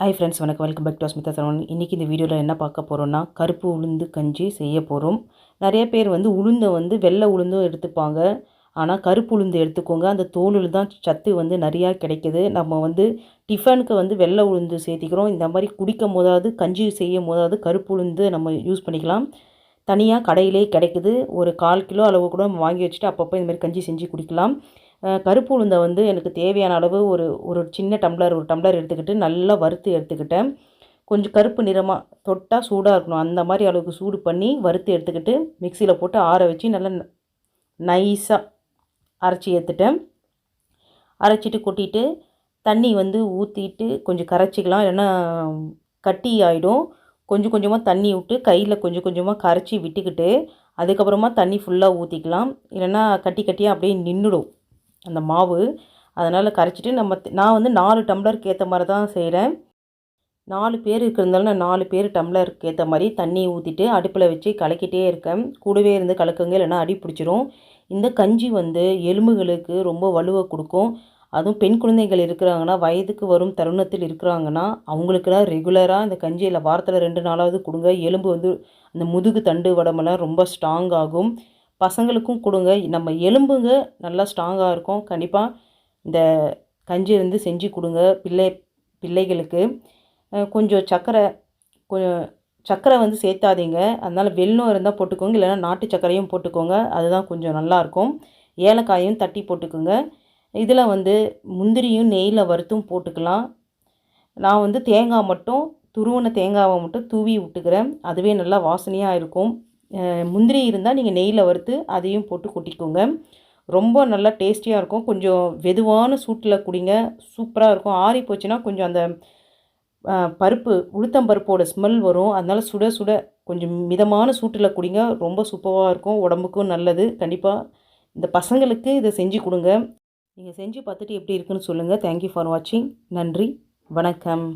Hi friends வணக்கம். Welcome back to Asmitha Saravanan இன்றைக்கி இந்த வீடியோவில் என்ன பார்க்க போகிறோன்னா கருப்பு உளுந்து கஞ்சி செய்ய போகிறோம் நிறைய பேர் வந்து உளுந்தை வந்து வெள்ளை உளுந்தும் எடுத்துப்பாங்க. ஆனால் கருப்பு உளுந்து எடுத்துக்கோங்க. அந்த தோலில் தான் சத்து வந்து நிறையா கிடைக்கிது. நம்ம வந்து டிஃபனுக்கு வந்து வெள்ளை உளுந்து சேர்த்திக்கிறோம். இந்த மாதிரி குடிக்கும் போதாவது கஞ்சி செய்யும் போதாவது கருப்பு உளுந்து நம்ம யூஸ் பண்ணிக்கலாம். தனியாக கடையிலே கிடைக்குது. ஒரு கால் கிலோ அளவு கூட வாங்கி வச்சுட்டு அப்பப்போ இந்த மாதிரி கஞ்சி செஞ்சு குடிக்கலாம். கருப்பு உளுந்தை வந்து எனக்கு தேவையான அளவு ஒரு ஒரு சின்ன டம்ளர் ஒரு டம்ளர் எடுத்துக்கிட்டு நல்லா வறுத்து எடுத்துக்கிட்டேன். கொஞ்சம் கருப்பு நிறமாக தொட்டால் சூடாக இருக்கணும். அந்த மாதிரி அளவுக்கு சூடு பண்ணி வறுத்து எடுத்துக்கிட்டு மிக்சியில் போட்டு ஆற வச்சு நல்லா நைஸாக அரைச்சி எடுத்துட்டேன். அரைச்சிட்டு கொட்டிட்டு தண்ணி வந்து ஊற்றிட்டு கொஞ்சம் கரைச்சிக்கலாம். இல்லைன்னா கட்டி ஆகிடும் கொஞ்சம் கொஞ்சமாக தண்ணி விட்டு கையில் கொஞ்சம் கொஞ்சமாக கரைச்சி விட்டுக்கிட்டு அதுக்கப்புறமா தண்ணி ஃபுல்லாக ஊற்றிக்கலாம் இல்லைன்னா கட்டி கட்டியாக அப்படியே நின்றுடும். அந்த மாவு. அதனால் கரைச்சிட்டு நம்ம நான் வந்து நாலு டம்ளருக்கு ஏற்ற மாதிரி தான் செய்கிறேன் நாலு பேர் இருக்கிறதுனால நான் நாலு பேர் டம்ளருக்கு ஏற்ற மாதிரி தண்ணி ஊற்றிட்டு அடுப்பில் வச்சு கலக்கிட்டே இருக்கேன். கூடவே இருந்து கலக்குங்க இல்லைன்னா அடி பிடிச்சிரும். இந்த கஞ்சி வந்து எலும்புகளுக்கு ரொம்ப வலுவை கொடுக்கும். அதுவும் பெண் குழந்தைகள் இருக்கிறாங்கன்னா வயதுக்கு வரும் தருணத்தில் இருக்கிறாங்கன்னா அவங்களுக்குலாம் ரெகுலராக இந்த கஞ்சியில் வாரத்தில் ரெண்டு நாளாவது கொடுங்க. எலும்பு வந்து அந்த முதுகு தண்டு வடமெல்லாம் ரொம்ப ஸ்ட்ராங் ஆகும். பசங்களுக்கும் கொடுங்க. நம்ம எலும்புங்க நல்லா ஸ்ட்ராங்காக இருக்கும். கண்டிப்பாக இந்த கஞ்சி வந்து செஞ்சு கொடுங்க. பிள்ளை பிள்ளைகளுக்கு. கொஞ்சம் சர்க்கரை கொஞ்சம் சர்க்கரை வந்து சேர்த்தாதீங்க. அதனால் வெள்ளம் இருந்தால் போட்டுக்கோங்க. இல்லைனா நாட்டு சர்க்கரையும் போட்டுக்கோங்க. அதுதான் கொஞ்சம் நல்லாயிருக்கும் ஏலக்காயும் தட்டி போட்டுக்கோங்க. இதில் வந்து முந்திரியும் நெய்யில் வறுத்தும் போட்டுக்கலாம். நான் வந்து தேங்காய் மட்டும் துருவன தேங்காவை மட்டும் தூவி விட்டுக்கிறேன். அதுவே நல்லா வாசனையாக இருக்கும். முந்திரி இருந்தால் நீங்கள் நெய்யில் வறுத்து அதையும் போட்டு கொட்டிக்கோங்க. ரொம்ப நல்லா டேஸ்டியாக இருக்கும். கொஞ்சம் வெதுவான சூட்டில் குடிங்க. சூப்பராக இருக்கும். ஆறி போச்சுன்னா கொஞ்சம் அந்த பருப்பு உளுத்தம் பருப்போட ஸ்மெல் வரும். அதனால் சுட சுட கொஞ்சம் மிதமான சூட்டில் குடிங்க. ரொம்ப சூப்பராக இருக்கும். உடம்புக்கும் நல்லது. கண்டிப்பாக இந்த பசங்களுக்கு இதை செஞ்சு கொடுங்க. நீங்கள் செஞ்சு பார்த்துட்டு எப்படி இருக்குன்னு சொல்லுங்கள் தேங்க்யூ ஃபார் வாட்சிங் நன்றி. வணக்கம்.